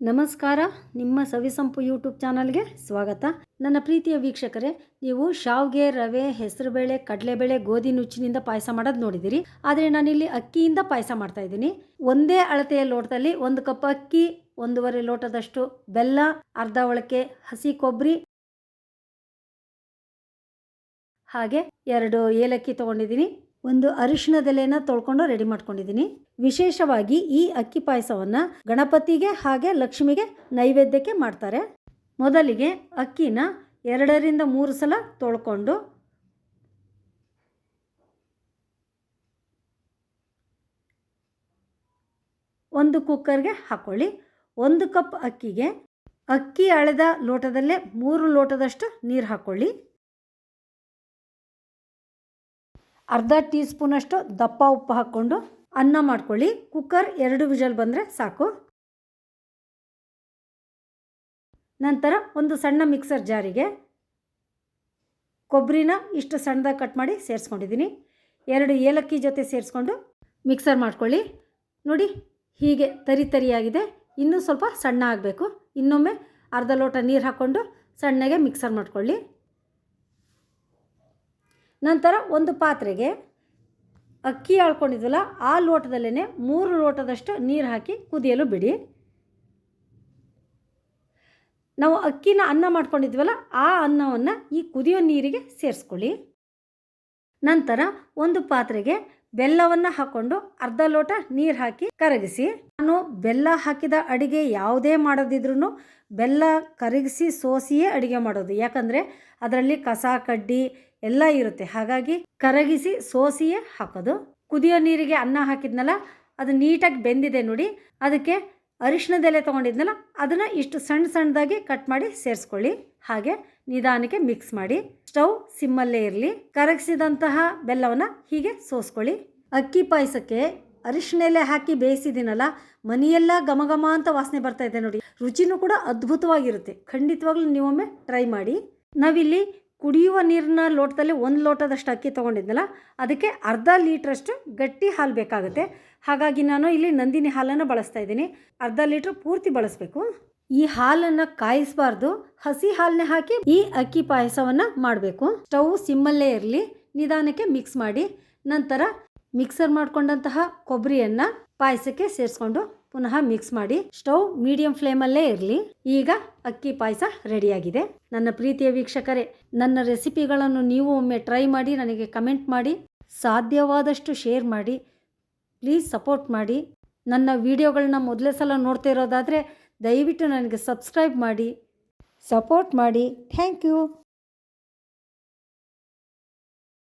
ನಮಸ್ಕಾರ, ನಿಮ್ಮ ಸವಿಸಂಪು ಯೂಟ್ಯೂಬ್ ಚಾನಲ್ಗೆ ಸ್ವಾಗತ. ನನ್ನ ಪ್ರೀತಿಯ ವೀಕ್ಷಕರೇ, ನೀವು ಶಾವ್ಗೆ, ರವೆ, ಹೆಸರುಬೇಳೆ, ಕಡಲೆಬೇಳೆ, ಗೋಧಿ ನುಚ್ಚಿನಿಂದ ಪಾಯಸ ಮಾಡೋದು ನೋಡಿದ್ದೀರಿ ಆದರೆ ನಾನಿಲ್ಲಿ ಅಕ್ಕಿಯಿಂದ ಪಾಯಸ ಮಾಡ್ತಾ ಇದ್ದೀನಿ. ಒಂದೇ ಅಳತೆಯ ಲೋಟದಲ್ಲಿ ಒಂದು ಕಪ್ ಅಕ್ಕಿ, ಒಂದೂವರೆ ಲೋಟದಷ್ಟು ಬೆಲ್ಲ, ಅರ್ಧ ಒಳಕೆ ಹಸಿ ಕೊಬ್ಬರಿ ಹಾಗೆ ಎರಡು ಏಲಕ್ಕಿ ತೊಗೊಂಡಿದ್ದೀನಿ. ಒಂದು ಅರಿಶಿಣದೆಲೆನ ತೊಳ್ಕೊಂಡು ರೆಡಿ ಮಾಡ್ಕೊಂಡಿದ್ದೀನಿ. ವಿಶೇಷವಾಗಿ ಈ ಅಕ್ಕಿ ಪಾಯಸವನ್ನು ಗಣಪತಿಗೆ ಹಾಗೆ ಲಕ್ಷ್ಮಿಗೆ ನೈವೇದ್ಯಕ್ಕೆ ಮಾಡ್ತಾರೆ. ಮೊದಲಿಗೆ ಅಕ್ಕಿನ ಎರಡರಿಂದ ಮೂರು ಸಲ ತೊಳ್ಕೊಂಡು ಒಂದು ಕುಕ್ಕರ್ಗೆ ಹಾಕ್ಕೊಳ್ಳಿ ಒಂದು ಕಪ್ ಅಕ್ಕಿಗೆ ಅಕ್ಕಿ ಅಳೆದ ಲೋಟದಲ್ಲೇ ಮೂರು ಲೋಟದಷ್ಟು ನೀರು ಹಾಕ್ಕೊಳ್ಳಿ ಅರ್ಧ ಟೀ ಸ್ಪೂನಷ್ಟು ದಪ್ಪ ಉಪ್ಪು ಹಾಕ್ಕೊಂಡು ಅನ್ನ ಮಾಡ್ಕೊಳ್ಳಿ. ಕುಕ್ಕರ್ ಎರಡು ವಿಜಲ್ ಬಂದರೆ ಸಾಕು. ನಂತರ ಒಂದು ಸಣ್ಣ ಮಿಕ್ಸರ್ ಜಾರಿಗೆ ಕೊಬ್ಬರಿನ ಇಷ್ಟು ಸಣ್ಣದಾಗಿ ಕಟ್ ಮಾಡಿ ಸೇರಿಸ್ಕೊಂಡಿದ್ದೀನಿ. ಎರಡು ಏಲಕ್ಕಿ ಜೊತೆ ಸೇರಿಸ್ಕೊಂಡು ಮಿಕ್ಸರ್ ಮಾಡ್ಕೊಳ್ಳಿ. ನೋಡಿ ಹೀಗೆ ತರಿ ತರಿಯಾಗಿದೆ. ಇನ್ನೂ ಸ್ವಲ್ಪ ಸಣ್ಣ ಆಗಬೇಕು. ಇನ್ನೊಮ್ಮೆ ಅರ್ಧ ಲೋಟ ನೀರು ಹಾಕ್ಕೊಂಡು ಸಣ್ಣಗೆ ಮಿಕ್ಸರ್ ಮಾಡ್ಕೊಳ್ಳಿ. ನಂತರ ಒಂದು ಪಾತ್ರೆಗೆ ಅಕ್ಕಿ ಆಳ್ಕೊಂಡಿದ್ವಲ್ಲ, ಆ ಲೋಟದಲ್ಲೇ ಮೂರು ಲೋಟದಷ್ಟು ನೀರು ಹಾಕಿ ಕುದಿಯಲು ಬಿಡಿ. ನಾವು ಅಕ್ಕಿನ ಅನ್ನ ಮಾಡ್ಕೊಂಡಿದ್ವಲ್ಲ, ಆ ಅನ್ನವನ್ನು ಈ ಕುದಿಯೋ ನೀರಿಗೆ ಸೇರಿಸ್ಕೊಳ್ಳಿ. ನಂತರ ಒಂದು ಪಾತ್ರೆಗೆ ಬೆಲ್ಲವನ್ನು ಹಾಕ್ಕೊಂಡು ಅರ್ಧ ಲೋಟ ನೀರು ಹಾಕಿ ಕರಗಿಸಿ. ನಾನು ಬೆಲ್ಲ ಹಾಕಿದ ಅಡಿಗೆ ಯಾವುದೇ ಮಾಡೋದಿದ್ರೂ ಬೆಲ್ಲ ಕರಗಿಸಿ ಸೋಸಿಯೇ ಅಡುಗೆ ಮಾಡೋದು. ಯಾಕಂದರೆ ಅದರಲ್ಲಿ ಕಸ, ಕಡ್ಡಿ ಎಲ್ಲ ಇರುತ್ತೆ. ಹಾಗಾಗಿ ಕರಗಿಸಿ ಸೋಸಿಯೇ ಹಾಕೋದು. ಕುದಿಯೋ ನೀರಿಗೆ ಅನ್ನ ಹಾಕಿದ್ನಲ್ಲ, ಅದು ನೀಟಾಗಿ ಬೆಂದಿದೆ ನೋಡಿ, ಅದಕ್ಕೆ ಅರಿಶಿಣದೆಲೆ ತೊಗೊಂಡಿದ್ನಲ್ಲ, ಅದನ್ನು ಇಷ್ಟು ಸಣ್ಣ ಸಣ್ಣದಾಗಿ ಕಟ್ ಮಾಡಿ ಸೇರಿಸ್ಕೊಳ್ಳಿ. ಹಾಗೆ ನಿಧಾನಕ್ಕೆ ಮಿಕ್ಸ್ ಮಾಡಿ. ಸ್ಟವ್ ಸಿಮ್ಮಲ್ಲೇ ಇರಲಿ. ಕರಗಿಸಿದಂತಹ ಬೆಲ್ಲವನ್ನು ಹೀಗೆ ಸೋಸ್ಕೊಳ್ಳಿ. ಅಕ್ಕಿ ಪಾಯಸಕ್ಕೆ ಅರಿಶಿಣೆಲೆ ಹಾಕಿ ಬೇಯಿಸಿದ್ದೀನಲ್ಲ, ಮನೆಯೆಲ್ಲ ಘಮ ಘಮ ಅಂತ ವಾಸನೆ ಬರ್ತಾ ಇದೆ ನೋಡಿ. ರುಚಿನೂ ಕೂಡ ಅದ್ಭುತವಾಗಿರುತ್ತೆ. ಖಂಡಿತವಾಗ್ಲೂ ನೀವೊಮ್ಮೆ ಟ್ರೈ ಮಾಡಿ. ನಾವಿಲ್ಲಿ ಕುಡಿಯುವ ನೀರಿನ ಲೋಟದಲ್ಲಿ ಒಂದು ಲೋಟದಷ್ಟು ಅಕ್ಕಿ ತೊಗೊಂಡಿದ್ನಲ್ಲ, ಅದಕ್ಕೆ ಅರ್ಧ ಲೀಟ್ರಷ್ಟು ಗಟ್ಟಿ ಹಾಲು ಬೇಕಾಗುತ್ತೆ. ಹಾಗಾಗಿ ನಾನು ಇಲ್ಲಿ ನಂದಿನಿ ಹಾಲನ್ನು ಬಳಸ್ತಾ ಇದ್ದೀನಿ. ಅರ್ಧ ಲೀಟ್ರ್ ಪೂರ್ತಿ ಬಳಸಬೇಕು. ಈ ಹಾಲನ್ನು ಕಾಯಿಸಬಾರ್ದು. ಹಸಿ ಹಾಲನ್ನೇ ಹಾಕಿ ಈ ಅಕ್ಕಿ ಪಾಯಸವನ್ನು ಮಾಡಬೇಕು. ಸ್ಟವ್ ಸಿಮ್ಮಲ್ಲೇ ಇರಲಿ. ನಿಧಾನಕ್ಕೆ ಮಿಕ್ಸ್ ಮಾಡಿ. ನಂತರ ಮಿಕ್ಸರ್ ಮಾಡಿಕೊಂಡಂತಹ ಕೊಬ್ಬರಿಯನ್ನು ಪಾಯಸಕ್ಕೆ ಸೇರಿಸ್ಕೊಂಡು ಪುನಃ ಮಿಕ್ಸ್ ಮಾಡಿ ಸ್ಟವ್ ಮೀಡಿಯಂ ಫ್ಲೇಮಲ್ಲೇ ಇರಲಿ. ಈಗ ಅಕ್ಕಿ ಪಾಯಸ ರೆಡಿಯಾಗಿದೆ ನನ್ನ ಪ್ರೀತಿಯ ವೀಕ್ಷಕರೇ, ನನ್ನ ರೆಸಿಪಿಗಳನ್ನು ನೀವು ಒಮ್ಮೆ ಟ್ರೈ ಮಾಡಿ, ನನಗೆ ಕಮೆಂಟ್ ಮಾಡಿ, ಸಾಧ್ಯವಾದಷ್ಟು ಶೇರ್ ಮಾಡಿ ಪ್ಲೀಸ್ ಸಪೋರ್ಟ್ ಮಾಡಿ. ನನ್ನ ವಿಡಿಯೋಗಳನ್ನ ಮೊದಲೇ ಸಲ ನೋಡ್ತಾ ಇರೋದಾದರೆ ದಯವಿಟ್ಟು ನನಗೆ ಸಬ್ಸ್ಕ್ರೈಬ್ ಮಾಡಿ ಸಪೋರ್ಟ್ ಮಾಡಿ. Thank you